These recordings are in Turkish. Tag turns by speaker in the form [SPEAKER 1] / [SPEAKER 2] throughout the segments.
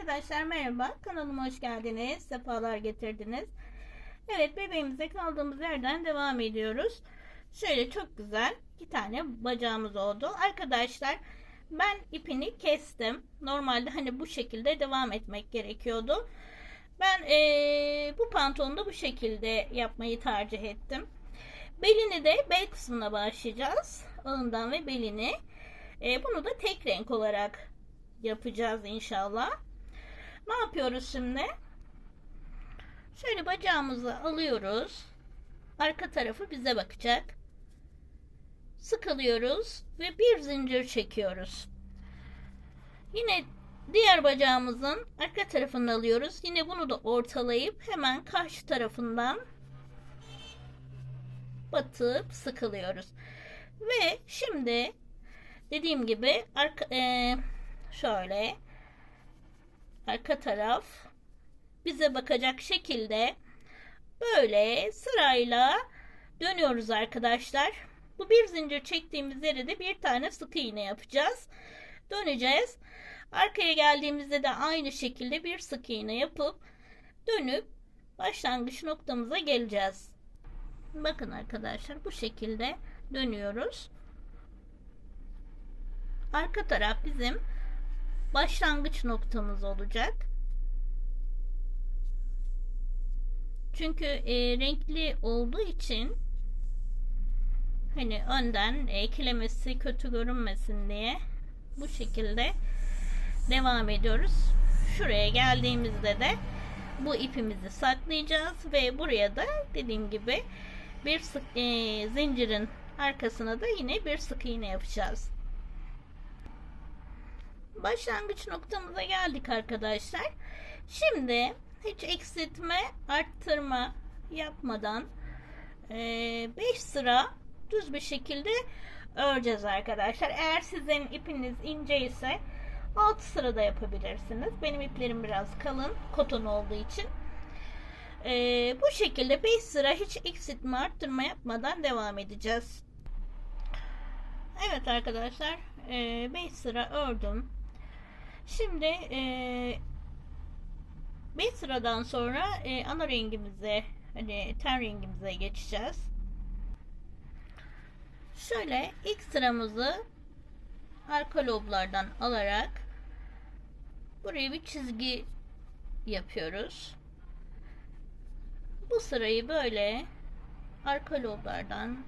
[SPEAKER 1] Arkadaşlar merhaba. Kanalıma hoş geldiniz. Sefalar getirdiniz. Evet bebeğimize kaldığımız yerden devam ediyoruz. Şöyle çok güzel iki tane bacağımız oldu. Arkadaşlar ben ipini kestim. Normalde hani bu şekilde devam etmek gerekiyordu. Ben eee, bu pantolonu da bu şekilde yapmayı tercih ettim. Belini de bel kısmına başlayacağız. Alından ve belini. Eee, bunu da tek renk olarak yapacağız inşallah. Ne yapıyoruz şimdi? Şöyle bacağımızı alıyoruz. Arka tarafı bize bakacak. Sıkılıyoruz ve bir zincir çekiyoruz. Yine diğer bacağımızın arka tarafını alıyoruz. Yine bunu da ortalayıp hemen karşı tarafından batıp sıkılıyoruz. Ve şimdi dediğim gibi arka, eee, şöyle arka taraf bize bakacak şekilde böyle sırayla dönüyoruz arkadaşlar. Bu bir zincir çektiğimiz yere de bir tane sık iğne yapacağız. Döneceğiz. Arkaya geldiğimizde de aynı şekilde bir sık iğne yapıp dönüp başlangıç noktamıza geleceğiz. Bakın arkadaşlar bu şekilde dönüyoruz. Arka taraf bizim başlangıç noktamız olacak. Çünkü e, renkli olduğu için hani önden eklemesi kötü görünmesin diye bu şekilde devam ediyoruz. Şuraya geldiğimizde de bu ipimizi saklayacağız ve buraya da dediğim gibi bir sık e, zincirin arkasına da yine bir sık iğne yapacağız. Başlangıç noktamıza geldik arkadaşlar. Şimdi hiç eksiltme, arttırma yapmadan 5 sıra düz bir şekilde öreceğiz arkadaşlar. Eğer sizin ipiniz ince ise 6 sırada yapabilirsiniz. Benim iplerim biraz kalın, koton olduğu için. Ee, bu şekilde 5 sıra hiç eksiltme, arttırma yapmadan devam edeceğiz. Evet arkadaşlar 5 sıra ördüm. Şimdi e, 5 sıradan sonra e, ana rengimize hani ten rengimize geçeceğiz. Şöyle ilk sıramızı arka loblardan alarak buraya bir çizgi yapıyoruz. Bu sırayı böyle arka loblardan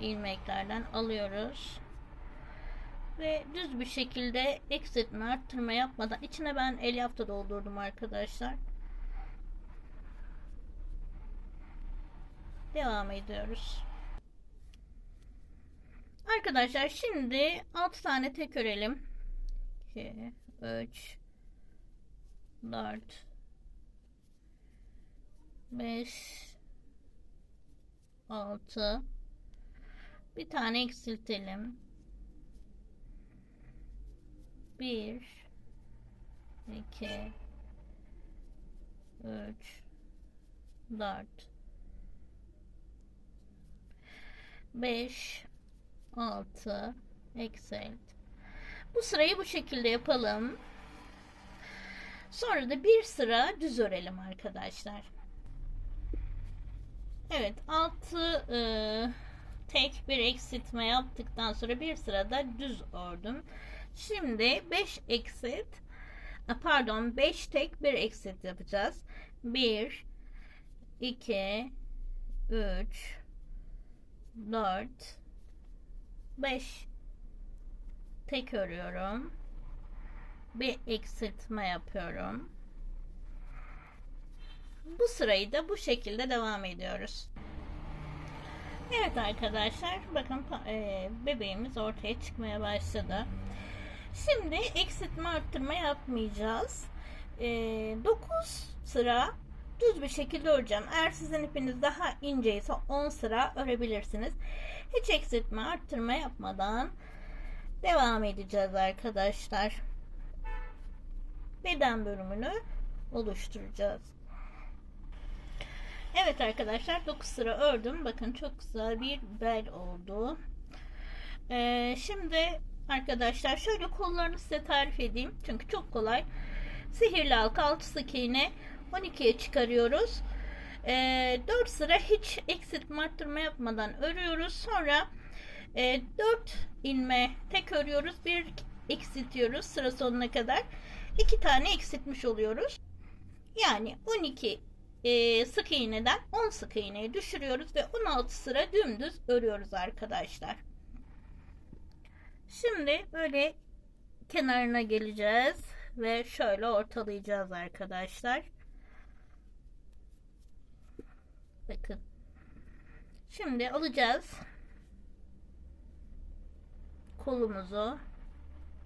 [SPEAKER 1] ilmeklerden alıyoruz ve düz bir şekilde eksiltme arttırma yapmadan içine ben el yapta doldurdum arkadaşlar. Devam ediyoruz. Arkadaşlar şimdi 6 tane tek örelim. 2 3 4 5 6 bir tane eksiltelim. 1 2 3 4 5 6 ekselt. Bu sırayı bu şekilde yapalım. Sonra da bir sıra düz örelim arkadaşlar. Evet 6 e, tek bir eksiltme yaptıktan sonra bir sırada düz ördüm. Şimdi 5 eksit pardon 5 tek bir eksit yapacağız. 1 2 3 4 5 tek örüyorum. Bir eksiltme yapıyorum. Bu sırayı da bu şekilde devam ediyoruz. Evet arkadaşlar bakın e, bebeğimiz ortaya çıkmaya başladı. Şimdi eksiltme arttırma yapmayacağız. E, 9 sıra düz bir şekilde öreceğim. Eğer sizin ipiniz daha ince ise 10 sıra örebilirsiniz. Hiç eksiltme arttırma yapmadan devam edeceğiz arkadaşlar. Beden bölümünü oluşturacağız. Evet arkadaşlar 9 sıra ördüm. Bakın çok güzel bir bel oldu. Ee, şimdi arkadaşlar şöyle kollarını size tarif edeyim. Çünkü çok kolay. Sihirli halka 6 sık iğne 12'ye çıkarıyoruz. Ee, 4 sıra hiç eksiltme arttırma yapmadan örüyoruz. Sonra e, 4 ilme tek örüyoruz. Bir eksiltiyoruz sıra sonuna kadar. 2 tane eksiltmiş oluyoruz. Yani 12 e, sık iğneden 10 sık iğneye düşürüyoruz ve 16 sıra dümdüz örüyoruz arkadaşlar. Şimdi böyle kenarına geleceğiz ve şöyle ortalayacağız arkadaşlar. Bakın. Şimdi alacağız kolumuzu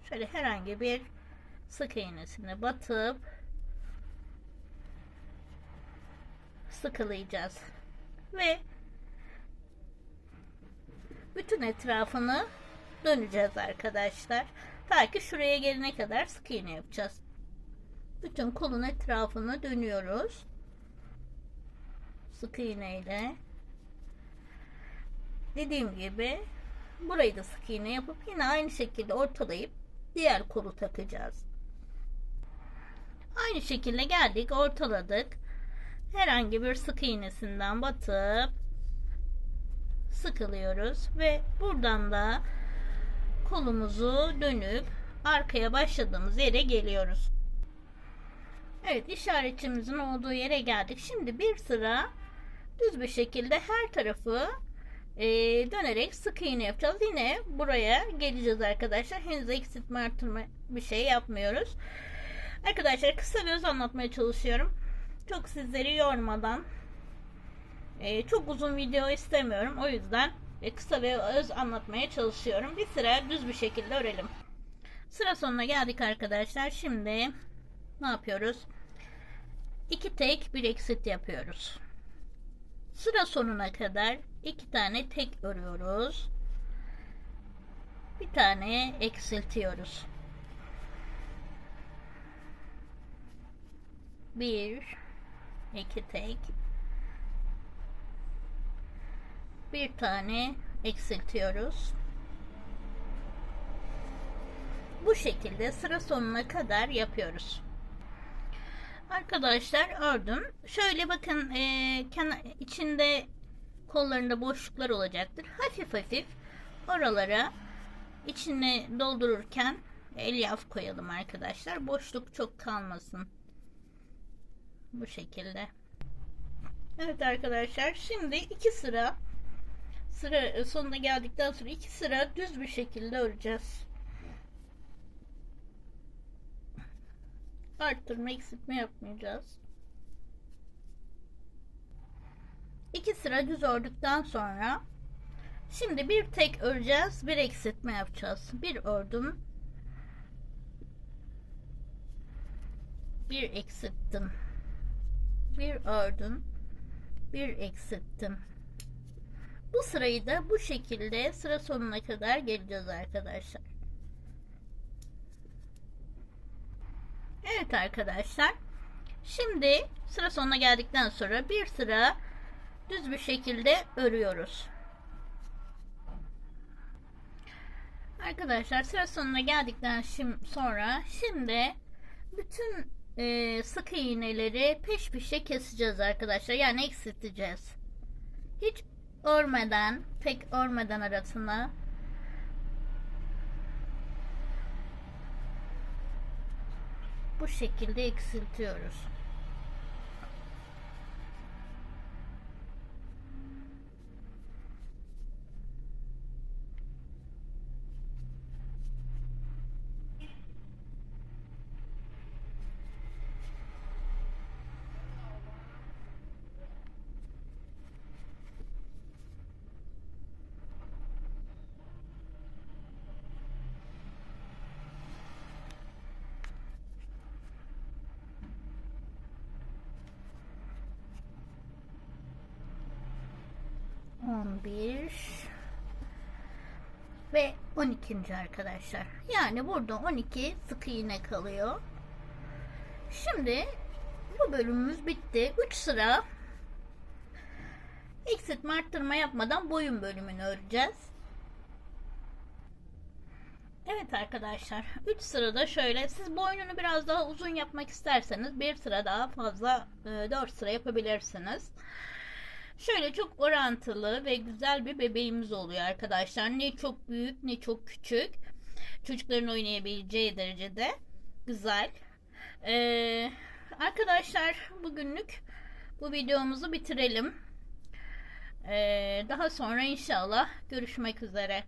[SPEAKER 1] şöyle herhangi bir sık iğnesine batıp sıkılayacağız ve bütün etrafını döneceğiz arkadaşlar. Ta ki şuraya gelene kadar sık iğne yapacağız. Bütün kolun etrafını dönüyoruz. Sık iğneyle. Dediğim gibi burayı da sık iğne yapıp yine aynı şekilde ortalayıp diğer kolu takacağız. Aynı şekilde geldik, ortaladık. Herhangi bir sık iğnesinden batıp sıkılıyoruz ve buradan da kolumuzu dönüp arkaya başladığımız yere geliyoruz. Evet işaretimizin olduğu yere geldik. Şimdi bir sıra düz bir şekilde her tarafı e, dönerek sık iğne yapacağız. Yine buraya geleceğiz arkadaşlar. Henüz eksiltme artırma bir şey yapmıyoruz. Arkadaşlar kısa ve öz anlatmaya çalışıyorum. Çok sizleri yormadan. E, çok uzun video istemiyorum. O yüzden e, kısa ve öz anlatmaya çalışıyorum. Bir sıra düz bir şekilde örelim. Sıra sonuna geldik arkadaşlar. Şimdi ne yapıyoruz? İki tek bir eksit yapıyoruz. Sıra sonuna kadar iki tane tek örüyoruz. Bir tane eksiltiyoruz. Bir, iki tek, bir tane eksiltiyoruz. Bu şekilde sıra sonuna kadar yapıyoruz. Arkadaşlar ördüm. Şöyle bakın e, kenar, içinde kollarında boşluklar olacaktır. Hafif hafif oralara içine doldururken elyaf koyalım arkadaşlar. Boşluk çok kalmasın. Bu şekilde. Evet arkadaşlar şimdi iki sıra sıra sonuna geldikten sonra iki sıra düz bir şekilde öreceğiz. Arttırma eksiltme yapmayacağız. İki sıra düz ördükten sonra şimdi bir tek öreceğiz bir eksiltme yapacağız. Bir ördüm bir eksilttim bir ördüm bir eksilttim bu sırayı da bu şekilde sıra sonuna kadar geleceğiz arkadaşlar Evet arkadaşlar şimdi sıra sonuna geldikten sonra bir sıra düz bir şekilde örüyoruz Arkadaşlar sıra sonuna geldikten sonra şimdi bütün e, sık iğneleri peş peşe keseceğiz arkadaşlar. Yani eksilteceğiz. Hiç örmeden, tek örmeden arasına bu şekilde eksiltiyoruz. 11 ve 12. arkadaşlar. Yani burada 12 sık iğne kalıyor. Şimdi bu bölümümüz bitti. 3 sıra eksiltme arttırma yapmadan boyun bölümünü öreceğiz. Evet arkadaşlar 3 sırada şöyle siz boynunu biraz daha uzun yapmak isterseniz bir sıra daha fazla 4 sıra yapabilirsiniz. Şöyle çok orantılı ve güzel bir bebeğimiz oluyor arkadaşlar. Ne çok büyük ne çok küçük. Çocukların oynayabileceği derecede güzel. Ee, arkadaşlar bugünlük bu videomuzu bitirelim. Ee, daha sonra inşallah görüşmek üzere.